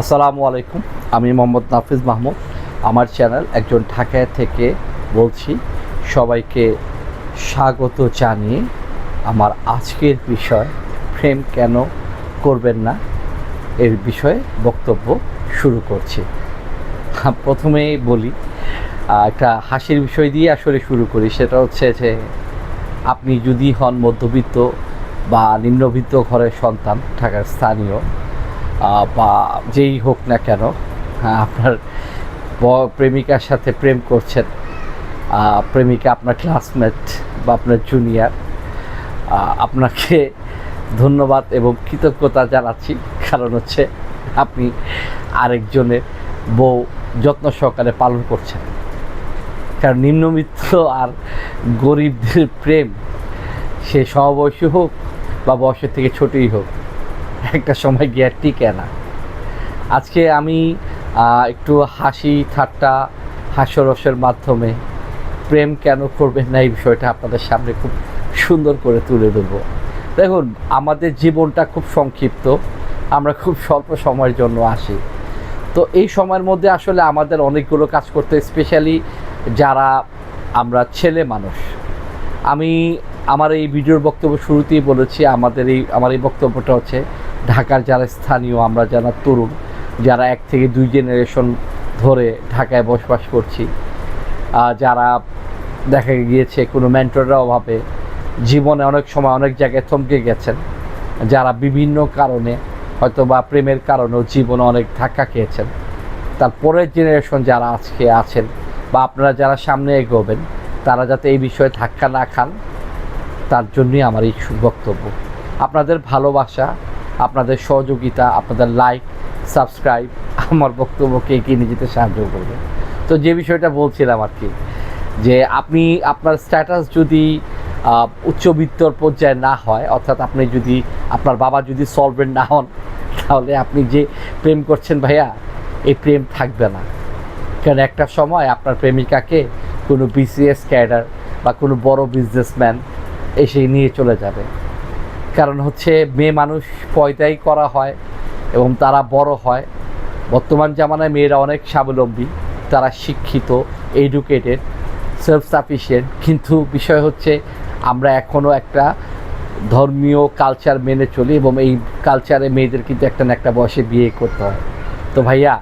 আসসালামু আলাইকুম, আমি মোহাম্মদ নাফিজ মাহমুদ। আমার চ্যানেল একজন ঢাকায় থেকে বলছি, সবাইকে স্বাগত জানিয়ে আমার আজকের বিষয়, প্রেম কেন করবেন না এর বিষয়ে বক্তব্য শুরু করছি। প্রথমেই বলি একটা হাসির বিষয় দিয়ে আসলে শুরু করি, সেটা হচ্ছে যে আপনি যদি হন মধ্যবিত্ত বা নিম্নবিত্ত ঘরের সন্তান, ঢাকার স্থানীয় বা যেই হোক না কেন আপনার প্রেমিকার সাথে প্রেম করছেন প্রেমিকা আপনার ক্লাসমেট বা আপনার জুনিয়র আপনাকে ধন্যবাদ এবং কৃতজ্ঞতা জানাচ্ছি। কারণ হচ্ছে আপনি আরেকজনের বউ যত্ন সহকারে পালন করছেন। কারণ নিম্নমিত্র আর গরিবদের প্রেম, সে সমবয়সী হোক বা বয়সের থেকে ছোটই হোক একটা সময় গিয়ে টিকে না। আজকে আমি একটু হাসি ঠাট্টা, হাস্যরসের মাধ্যমে প্রেম কেন করবেন না এই বিষয়টা আপনাদের সামনে খুব সুন্দর করে তুলে দেবো দেখুন, আমাদের জীবনটা খুব সংক্ষিপ্ত, আমরা খুব স্বল্প সময়ের জন্য আসি। তো এই সময়ের মধ্যে আসলে আমাদের অনেকগুলো কাজ করতে, স্পেশালি যারা আমরা ছেলে মানুষ। আমি আমার এই ভিডিওর বক্তব্য শুরুতেই বলেছি, আমাদের এই, আমার এই বক্তব্যটা হচ্ছে ঢাকার যারা স্থানীয়, আমরা যারা তরুণ, যারা এক থেকে দুই জেনারেশন ধরে ঢাকায় বসবাস করছি যারা দেখা গিয়েছে কোনো মেন্টরের অভাবে জীবনে অনেক সময় অনেক জায়গায় থমকে গেছেন, যারা বিভিন্ন কারণে হয়তো বা প্রেমের কারণেও জীবনে অনেক ধাক্কা খেয়েছেন। তার পরের জেনারেশন যারা আজকে আছেন বা আপনারা যারা সামনে এগোবেন, তারা যাতে এই বিষয়ে ধাক্কা না খান, তার জন্যই আমার এই বক্তব্য। আপনাদের ভালোবাসা আপনাদের সহযোগিতা, আপনাদের লাইক সাবস্ক্রাইব আমার বক্তব্যকে এগিয়ে নিয়ে যেতে সাহায্য করবে। তো যে বিষয়টা বলছিলাম আর কি, যে আপনি আপনার স্ট্যাটাস যদি উচ্চবিত্তর পর্যায়ে না হয়, অর্থাৎ আপনি যদি, আপনার বাবা যদি সলভেন্ট না হন, তাহলে আপনি যে প্রেম করছেন ভাইয়া, এই প্রেম থাকবে না। কারণ একটা সময় আপনার প্রেমিকাকে কোনো বিসিএস ক্যাডার বা কোনো বড় বিজনেসম্যান এসে নিয়ে চলে যাবে। কারণ হচ্ছে মেয়ে মানুষ পয়দাই করা হয় এবং তারা বড় হয়। বর্তমান জামানায় মেয়েরা অনেক স্বাবলম্বী, তারা শিক্ষিত এডুকেটেড সেলফ সাফিসিয়েন্ট কিন্তু বিষয় হচ্ছে আমরা এখনও একটা ধর্মীয় কালচার মেনে চলি এবং এই কালচারে মেয়েদের কিন্তু একটা না একটা বয়সে বিয়ে করতে হয়। তো ভাইয়া,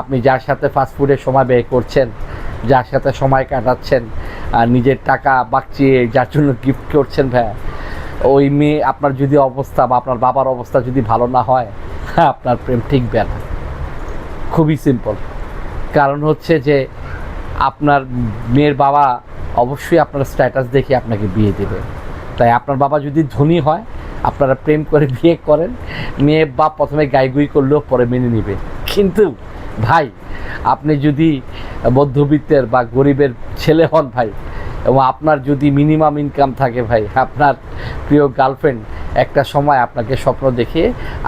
আপনি যার সাথে ফাস্টফুডে সময় ব্যয় করছেন, যার সাথে সময় কাটাচ্ছেন নিজের টাকা বাঁচিয়ে যার জন্য গিফট করছেন ভাইয়া ওই মেয়ে আপনার যদি অবস্থা বা আপনার বাবার অবস্থা যদি ভালো না হয় হ্যাঁ আপনার প্রেম ঠিকবে না। খুবই সিম্পল কারণ হচ্ছে যে, আপনার মেয়ের বাবা অবশ্যই আপনার স্ট্যাটাস দেখে আপনাকে বিয়ে দেবে। তাই আপনার বাবা যদি ধনী হয়, আপনারা প্রেম করে বিয়ে করেন, মেয়ে বাপ প্রথমে গাইগুই করলেও পরে মেনে নেবে। কিন্তু ভাই, আপনি যদি মধ্যবিত্তের বা গরিবের ছেলে হন ভাই এবং আপনার যদি মিনিমাম ইনকাম থাকে ভাই, আপনার প্রিয় গার্লফ্রেন্ড একটা সময় আপনাকে স্বপ্ন দেখে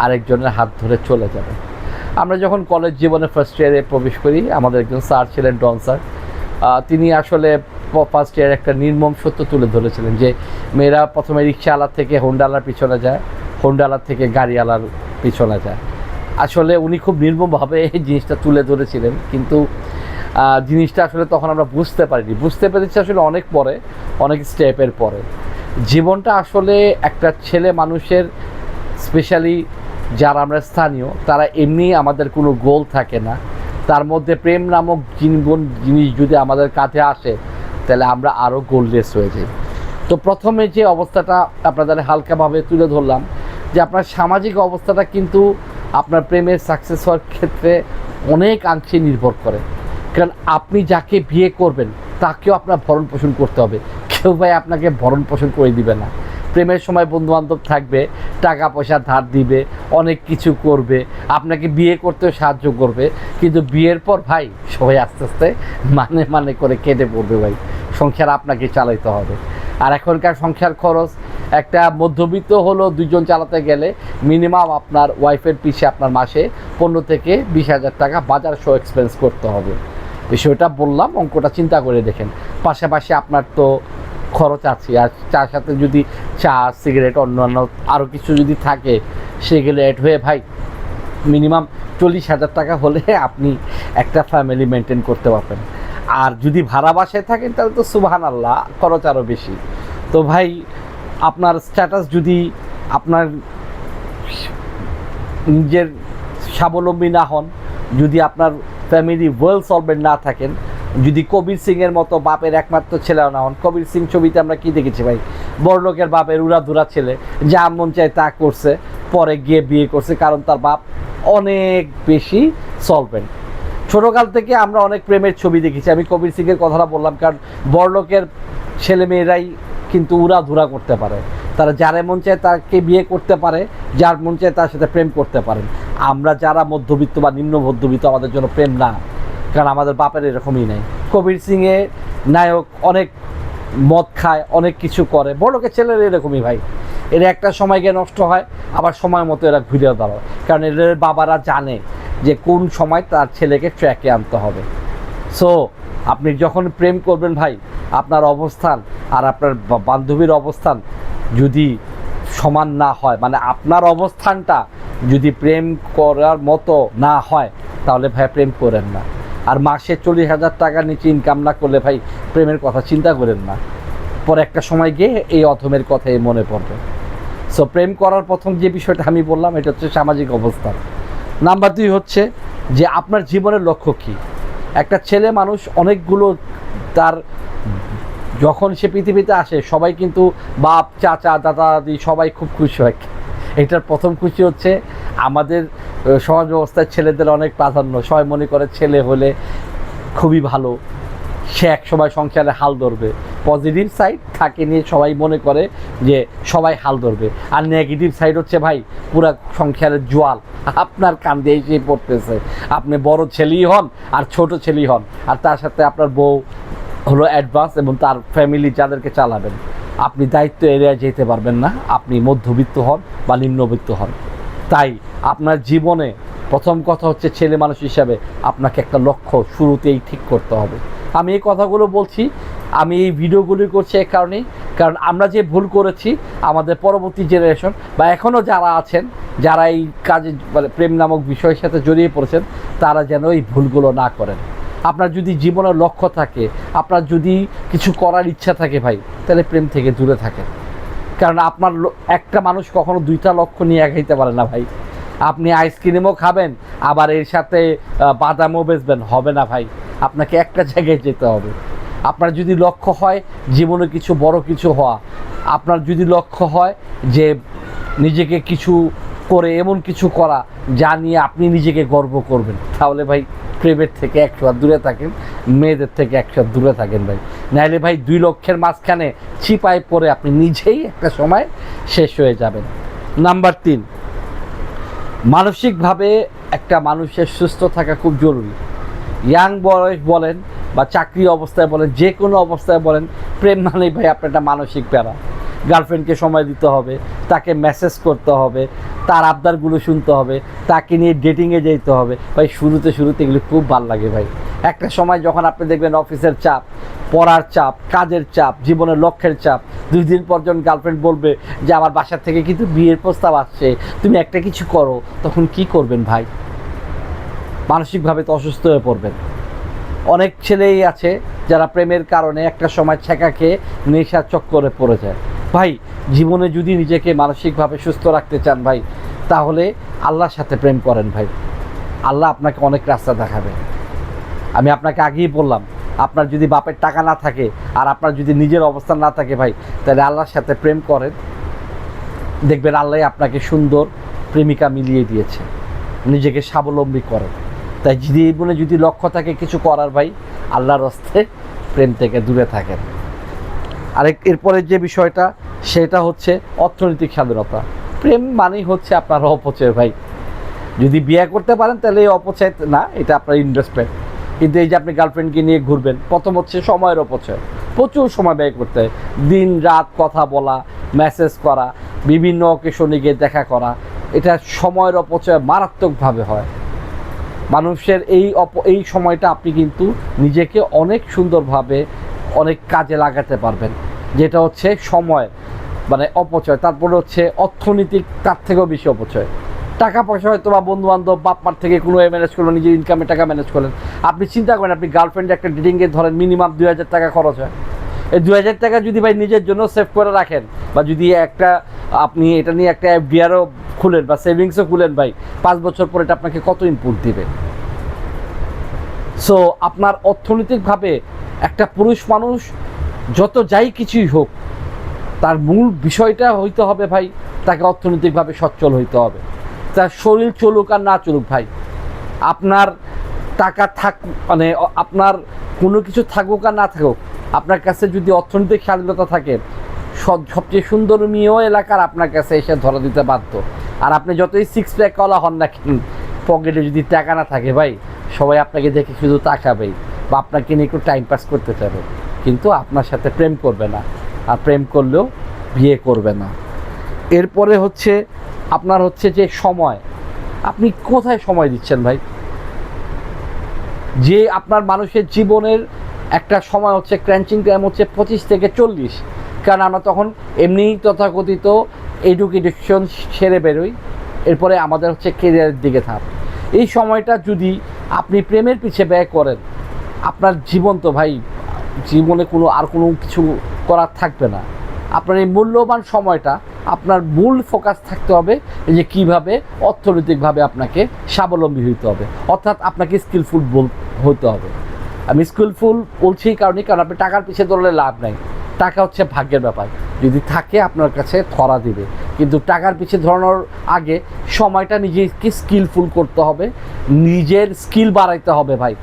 আরেকজনের হাত ধরে চলে যাবে। আমরা যখন কলেজ জীবনে ফার্স্ট ইয়ারে প্রবেশ করি, আমাদের একজন স্যার ছিলেন ডন স্যার। তিনি আসলে ফার্স্ট ইয়ার একটা নির্মম সত্য তুলে ধরেছিলেন যে, মেয়েরা প্রথমে রিক্সাওয়ালার থেকে হোন্ডালার পিছনে যায় হোন্ডালার থেকে গাড়িওয়ালার পিছনে যায়। আসলে উনি খুব নির্মমভাবে এই জিনিসটা তুলে ধরেছিলেন, কিন্তু জিনিসটা আসলে তখন আমরা বুঝতে পারিনি। বুঝতে পেরেছি আসলে অনেক পরে, অনেক স্টেপের পরে। জীবনটা আসলে একটা ছেলে মানুষের স্পেশালি যারা আমরা স্থানীয়, তারা এমনি আমাদের কোনো গোল থাকে না। তার মধ্যে প্রেম নামক জীবন, জিনিস যদি আমাদের কাছে আসে, তাহলে আমরা আরও গোললেস হয়ে যাই। তো প্রথমে যে অবস্থাটা আপনাদের হালকাভাবে তুলে ধরলাম, যে আপনার সামাজিক অবস্থাটা কিন্তু আপনার প্রেমের সাকসেস হওয়ার ক্ষেত্রে অনেকাংশে নির্ভর করে। কারণ আপনি যাকে বিয়ে করবেন, তাকেও আপনার ভরণ পোষণ করতে হবে। কেউ ভাই আপনাকে ভরণ পোষণ করে দিবে না। প্রেমের সময় বন্ধু বান্ধব থাকবে, টাকা পয়সা ধার দিবে, অনেক কিছু করবে, আপনাকে বিয়ে করতেও সাহায্য করবে, কিন্তু বিয়ের পর ভাই সবাই আস্তে আস্তে মানে মানে করে কেটে পড়বে ভাই। সংসার আপনাকে চালাইতে হবে। আর এখনকার সংসার খরচ, একটা মধ্যবিত্ত হলো দুজন চালাতে গেলে মিনিমাম আপনার ওয়াইফের পিছে আপনার মাসে পনেরো থেকে বিশ হাজার টাকা বাজার শো এক্সপেন্স করতে হবে। বিষয়টা বললাম, অঙ্কটা চিন্তা করে দেখেন। পাশাপাশি আপনার তো খরচ আছে, আর চার সাথে যদি চা, সিগারেট, অন্যান্য আরও কিছু যদি থাকে, সেগুলো অ্যাড হয়ে ভাই মিনিমাম চল্লিশ হাজার টাকা হলে আপনি একটা ফ্যামিলি মেনটেন করতে পারবেন। আর যদি ভাড়া বাসায় থাকেন, তাহলে তো সুবাহান আল্লাহ খরচ আরও বেশি। তো ভাই, আপনার স্ট্যাটাস যদি আপনার নিজের স্বাবলম্বী না হন, যদি আপনার ফ্যামিলি ওয়েল সলভেন্ট না থাকেন, যদি কবির সিংয়ের মতো বাপের একমাত্র ছেলেও না হন, কবির সিং ছবিতে আমরা কি দেখেছি ভাই? বড় লোকের বাপের উড়াধুরা ছেলে, যা মন চায় তা করছে, পরে গিয়ে বিয়ে করছে, কারণ তার বাপ অনেক বেশি সলভেন্ট ছোটকাল থেকে আমরা অনেক প্রেমের ছবি দেখেছি, আমি কবির সিংয়ের কথাটা বললাম, কারণ বড়লোকের ছেলে মেয়েরাই কিন্তু উড়াধুরা করতে পারে। তারা যারা মন চায় তাকে বিয়ে করতে পারে, যার মন চায় তার সাথে প্রেম করতে পারেন। আমরা যারা মধ্যবিত্ত বা নিম্ন মধ্যবিত্ত, আমাদের জন্য প্রেম না, কারণ আমাদের বাপের এরকমই নেই। কবির সিংয়ে নায়ক অনেক মদ খায়, অনেক কিছু করে বড়লোকের ছেলের এরকমই ভাই। এর একটা সময় গিয়ে নষ্ট হয়, আবার সময় মতো এরা ঘুরে দাঁড়ায়। কারণ এদের বাবারা জানে যে কোন সময় তার ছেলেকে ট্র্যাকে আনতে হবে। সো আপনি যখন প্রেম করবেন ভাই, আপনার অবস্থান আর আপনার বান্ধবীর অবস্থান যদি সমান না হয় মানে আপনার অবস্থানটা যদি প্রেম করার মতো না হয়, তাহলে ভাই প্রেম করেন না। আর মাসে চল্লিশ হাজার টাকার নিচে ইনকাম না করলে ভাই প্রেমের কথা চিন্তা করেন না। পরে একটা সময় গিয়ে এই অথমের কথাই মনে পড়বে। সো প্রেম করার প্রথম যে বিষয়টা আমি বললাম, এটা হচ্ছে সামাজিক অবস্থান। নাম্বার দুই হচ্ছে যে আপনার জীবনের লক্ষ্য কী? একটা ছেলে মানুষ অনেকগুলো তার যখন সে পৃথিবীতে আসে, সবাই কিন্তু বাপ, চাচা, দাদা দাদি সবাই খুব খুশি হয়। এটার প্রথম খুশি হচ্ছে আমাদের সমাজ ব্যবস্থায় ছেলেদের অনেক প্রাধান্য। সবাই মনে করে ছেলে হলে খুবই ভালো। সে এক সময় সংসারে হাল ধরবে। পজিটিভ সাইড থাকে নিয়ে সবাই মনে করে যে সবাই হাল ধরবে। আর নেগেটিভ সাইড হচ্ছে ভাই, পুরা সংসারের জোয়াল। আপনার কান দিয়ে পড়তেছে। আপনি বড় ছেলেই হন আর ছোট ছেলেই হন। আর তার সাথে আপনার বউ হলো অ্যাডভান্স এবং তার ফ্যামিলি যাদেরকে চালাবেন। আপনি দায়িত্ব এড়িয়ে যেতে পারবেন না। আপনি মধ্যবিত্ত হন বা নিম্নবিত্ত হন। তাই আপনার জীবনে প্রথম কথা হচ্ছে ছেলে মানুষ হিসাবে আপনাকে একটা লক্ষ্য শুরুতেই ঠিক করতে হবে। আমি এই কথাগুলো বলছি, আমি এই ভিডিওগুলি করছি এই কারণেই। কারণ আমরা যে ভুল করেছি, আমাদের পরবর্তী জেনারেশন বা এখনও যারা আছেন, যারা এই কাজে মানে প্রেম নামক বিষয়ের সাথে জড়িয়ে পড়েছেন, তারা যেন এই ভুলগুলো না করেন। আপনার যদি জীবনের লক্ষ্য থাকে, আপনার যদি কিছু করার ইচ্ছা থাকে ভাই, তাহলে প্রেম থেকে দূরে থাকেন। কারণ আপনার একটা মানুষ কখনো দুইটা লক্ষ্য নিয়ে এগাইতে পারে না ভাই। আপনি আইসক্রিমও খাবেন, আবার এর সাথে বাদামও বেচবেন, হবে না ভাই। আপনাকে একটা জায়গায় যেতে হবে। আপনার যদি লক্ষ্য হয়, জীবনে কিছু বড় কিছু হওয়া। আপনার যদি লক্ষ্য হয় যে নিজেকে কিছু করে, এমন কিছু করা, যা নিয়ে আপনি নিজেকে গর্ব করবেন, তাহলে ভাই প্রেমের থেকে একশো দূরে থাকেন, মেয়েদের থেকে একশো দূরে থাকেন ভাই। নাহলে ভাই দুই লক্ষের মাঝখানে চিপায় পড়ে আপনি নিজেই একটা সময় শেষ হয়ে যাবেন। নাম্বার তিন, মানসিকভাবে একটা মানুষের সুস্থ থাকা খুব জরুরি। ইয়াং বয়স বলেন বা চাকরি অবস্থায় বলেন, যে কোনো অবস্থায় বলেন, প্রেম মানেই ভাই আপনার একটা মানসিক প্যারা। গার্লফ্রেন্ডকে সময় দিতে হবে, তাকে মেসেজ করতে হবে তার আবদারগুলো শুনতে হবে, তাকে নিয়ে ডেটিংয়ে যেতে হবে। ভাই, শুরুতে শুরুতে এগুলো খুব ভালো লাগে ভাই। একটা সময় যখন আপনি দেখবেন অফিসের চাপ, পড়ার চাপ, কাজের চাপ, জীবনের লক্ষ্যের চাপ, দুই দিন পর যখন গার্লফ্রেন্ড বলবে যে, আমার বাসার থেকে কিন্তু বিয়ের প্রস্তাব আসছে, তুমি একটা কিছু করো, তখন কি করবেন ভাই? মানসিকভাবে তো অসুস্থ হয়ে পড়বেন। অনেক ছেলেই আছে যারা প্রেমের কারণে একটা সময় ছেঁকা খেয়ে নেশা চক্করে পড়ে যায়। ভাই, জীবনে যদি নিজেকে মানসিকভাবে সুস্থ রাখতে চান ভাই, তাহলে আল্লাহর সাথে প্রেম করেন ভাই। আল্লাহ আপনাকে অনেক রাস্তা দেখাবে। আমি আপনাকে আগেই বললাম, আপনার যদি বাপের টাকা না থাকে আর আপনার যদি নিজের অবস্থান না থাকে ভাই, তাহলে আল্লাহর সাথে প্রেম করেন। দেখবেন আল্লাহ আপনাকে সুন্দর প্রেমিকা মিলিয়ে দিয়েছে, নিজেকে স্বাবলম্বী করেন তাই জীবনে যদি লক্ষ্য থাকে কিছু করার ভাই, আল্লাহর হস্তে প্রেম থেকে দূরে থাকেন। আরেক এরপরে যে বিষয়টা, সেটা হচ্ছে অর্থনৈতিক স্বাধীনতা। প্রেম মানেই হচ্ছে আপনার অপচয় ভাই। যদি বিয়ে করতে পারেন, তাহলে এই অপচয় না, এটা আপনার ইনভেস্টমেন্ট কিন্তু এই যে আপনি গার্লফ্রেন্ডকে নিয়ে ঘুরবেন, প্রথম হচ্ছে সময়ের অপচয়। প্রচুর সময় ব্যয় করতে হয়। দিন, রাত কথা বলা মেসেজ করা, বিভিন্ন অকেশনে গিয়ে দেখা করা, এটা সময়ের অপচয় মারাত্মকভাবে হয়। মানুষের এই অপ, এই সময়টা আপনি কিন্তু নিজেকে অনেক সুন্দরভাবে অনেক কাজে লাগাতে পারবেন। যেটা হচ্ছে সময় মানে অপচয়, তারপরে হচ্ছে অর্থনৈতিক, তার থেকেও বেশি অপচয়। টাকা পয়সা হয়তো বা বন্ধু বান্ধব বাপমার থেকে কোনো ম্যানেজ করল, নিজের ইনকামে টাকা ম্যানেজ করলেন। আপনি চিন্তা করেন, আপনি গার্লফ্রেন্ডে একটা ডেটিংয়ে ধরেন মিনিমাম দুই হাজার টাকা খরচ হয়। এই দুই হাজার টাকা যদি ভাই নিজের জন্য সেভ করে রাখেন, বা যদি একটা, আপনি এটা নিয়ে একটা এফডিআরও খুলেন, বা সেভিংসও খুলেন ভাই, পাঁচ বছর পরে এটা আপনাকে কত ইনপুট দিবে? সো আপনার অর্থনৈতিকভাবে একটা পুরুষ মানুষ যত যাই কিছুই হোক, তার মূল বিষয়টা হইতে হবে ভাই, তাকে অর্থনৈতিকভাবে সচ্ছল হইতে হবে। তার শরীর চলুক আর না চলুক ভাই, আপনার টাকা থাক মানে আপনার কোনো কিছু থাকুক আর না থাকুক, আপনার কাছে যদি অর্থনৈতিক স্বাধীনতা থাকে, সব- সবচেয়ে সুন্দর মেয়েও এলাকার আপনার কাছে এসে ধরা দিতে বাধ্য। আর আপনি যতই সিক্স প্যাক কলা হন না কেন, পকেটে যদি টাকা না থাকে ভাই, সবাই আপনাকে দেখে শুধু তাকাবেই, বা আপনাকে নিয়ে একটু টাইম পাস করতে চাবে কিন্তু আপনার সাথে প্রেম করবে না। আর প্রেম করলেও বিয়ে করবে না। এরপরে হচ্ছে, আপনার হচ্ছে যে সময়। আপনি কোথায় সময় দিচ্ছেন ভাই? যে আপনার মানুষের জীবনের একটা সময় হচ্ছে ক্র্যাঞ্চিং টাইম হচ্ছে পঁচিশ থেকে চল্লিশ। কারণ আমরা তখন এমনি তথাকথিত এডুকেশন সেরে বেরোই। এরপরে আমাদের হচ্ছে কেরিয়ারের দিকে থাক এই সময়টা যদি আপনি প্রেমের পিছে ব্যয় করেন, আপনার জীবন তো ভাই জীবনে কোনো আর কোনো কিছু করার থাকবে না। আপনার এই মূল্যবান সময়টা, আপনার মূল ফোকাস থাকতে হবে যে কীভাবে অর্থনৈতিকভাবে আপনাকে স্বাবলম্বী হইতে হবে। অর্থাৎ আপনাকে স্কিলফুল হতে হবে। আমি স্কিলফুল বলছি এই কারণে কারণ আপনি টাকার পিছিয়ে দৌড়লে লাভ নাই। টাকা হচ্ছে ভাগ্যের ব্যাপার। যদি থাকে আপনার কাছে, ধরা দিবে। কিন্তু টাকার পিছিয়ে ধরানোর আগে সময়টা নিজেকে স্কিলফুল করতে হবে। নিজের স্কিল বাড়াইতে হবে ভাই।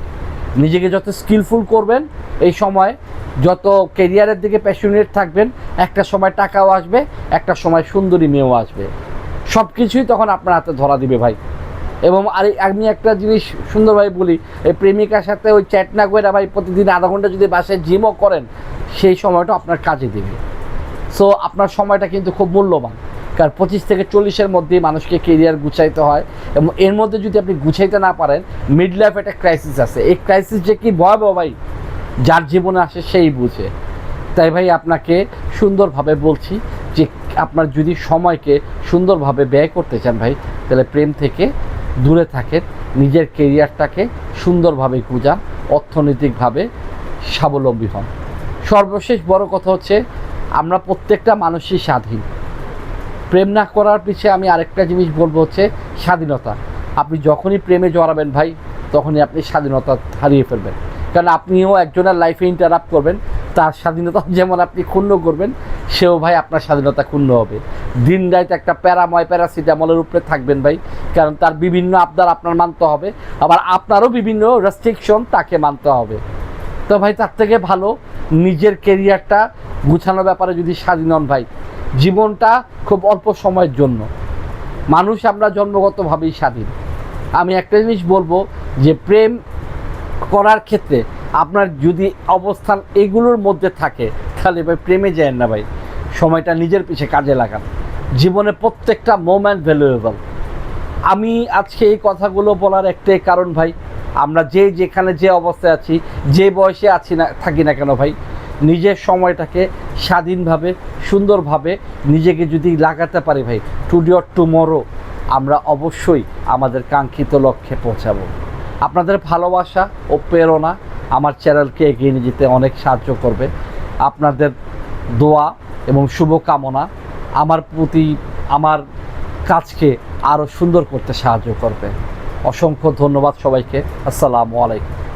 নিজেকে যত স্কিলফুল করবেন, এই সময় যত কেরিয়ারের দিকে প্যাশনেট থাকবেন, একটা সময় টাকাও আসবে, একটা সময় সুন্দরী মেয়েও আসবে। সব কিছুই তখন আপনার হাতে ধরা দিবে ভাই। এবং আর, আমি একটা জিনিস সুন্দরভাবে বলি, এই প্রেমিকার সাথে ওই চ্যাট না করে ভাই প্রতিদিন আধা ঘণ্টা যদি বাসায় জিমও করেন, সেই সময়টা আপনার কাজে দেবে। সো আপনার সময়টা কিন্তু খুব মূল্যবান। কারণ পঁচিশ থেকে চল্লিশের মধ্যে মানুষকে কেরিয়ার গুছাইতে হয় এবং এর মধ্যে যদি আপনি গুছাইতে না পারেন মিড লাইফ একটা ক্রাইসিস আছে। এই ক্রাইসিস যে কি ভয়াবহ ভাই? যার জীবনে আসে সেই বুঝে। তাই ভাই আপনাকে সুন্দরভাবে বলছি যে আপনার যদি সময়কে সুন্দরভাবে ব্যয় করতে চান ভাই, তাহলে প্রেম থেকে দূরে থাকেন, নিজের কেরিয়ারটাকে সুন্দরভাবে গুজান, অর্থনৈতিকভাবে স্বাবলম্বী হন। সর্বশেষ বড় কথা হচ্ছে, আমরা প্রত্যেকটা মানুষই স্বাধীন। প্রেম না করার পিছিয়ে আমি আরেকটা জিনিস বলব হচ্ছে স্বাধীনতা। আপনি যখনই প্রেমে জড়াবেন ভাই, তখনই আপনি স্বাধীনতা হারিয়ে ফেলবেন। কারণ আপনিও একজনের লাইফে ইন্টারাপ্ট করবেন, তার স্বাধীনতা যেমন আপনি ক্ষুণ্ণ করবেন, সেও ভাই আপনার স্বাধীনতা ক্ষুণ্ণ হবে। দিন রাত একটা প্যারাময় প্যারাসিটামলের উপরে থাকবেন ভাই, কারণ তার বিভিন্ন আবদার আপনার মানতে হবে, আবার আপনারও বিভিন্ন রেস্ট্রিকশন তাকে মানতে হবে। তো ভাই, তার থেকে ভালো নিজের কেরিয়ারটা গুছানোর ব্যাপারে যদি স্বাধীন হন ভাই জীবনটা খুব অল্প সময়ের জন্য। মানুষ আমরা জন্মগতভাবেই স্বাধীন। আমি একটা জিনিস বলব যে প্রেম করার ক্ষেত্রে আপনার যদি অবস্থান এগুলোর মধ্যে থাকে, তাহলে ভাই প্রেমে যায় না ভাই। সময়টা নিজের পিছে কাজে লাগান। জীবনে প্রত্যেকটা মোমেন্ট ভ্যালুয়েবল আমি আজকে এই কথাগুলো বলার একটাই কারণ ভাই, আমরা যে যেখানে যে অবস্থায় আছি, যে বয়সে আছি না, থাকি না কেন ভাই নিজের সময়টাকে স্বাধীনভাবে, সুন্দরভাবে নিজেকে যদি লাগাতে পারি ভাই টুডে অর টুমরো আমরা অবশ্যই আমাদের কাঙ্ক্ষিত লক্ষ্যে পৌঁছাবো। আপনাদের ভালোবাসা ও প্রেরণা আমার চ্যানেলকে এগিয়ে নিয়ে যেতে অনেক সাহায্য করবে। আপনাদের দোয়া এবং শুভকামনা আমার প্রতি, আমার কাজকে আরও সুন্দর করতে সাহায্য করবে। অসংখ্য ধন্যবাদ সবাইকে। আসসালামু আলাইকুম।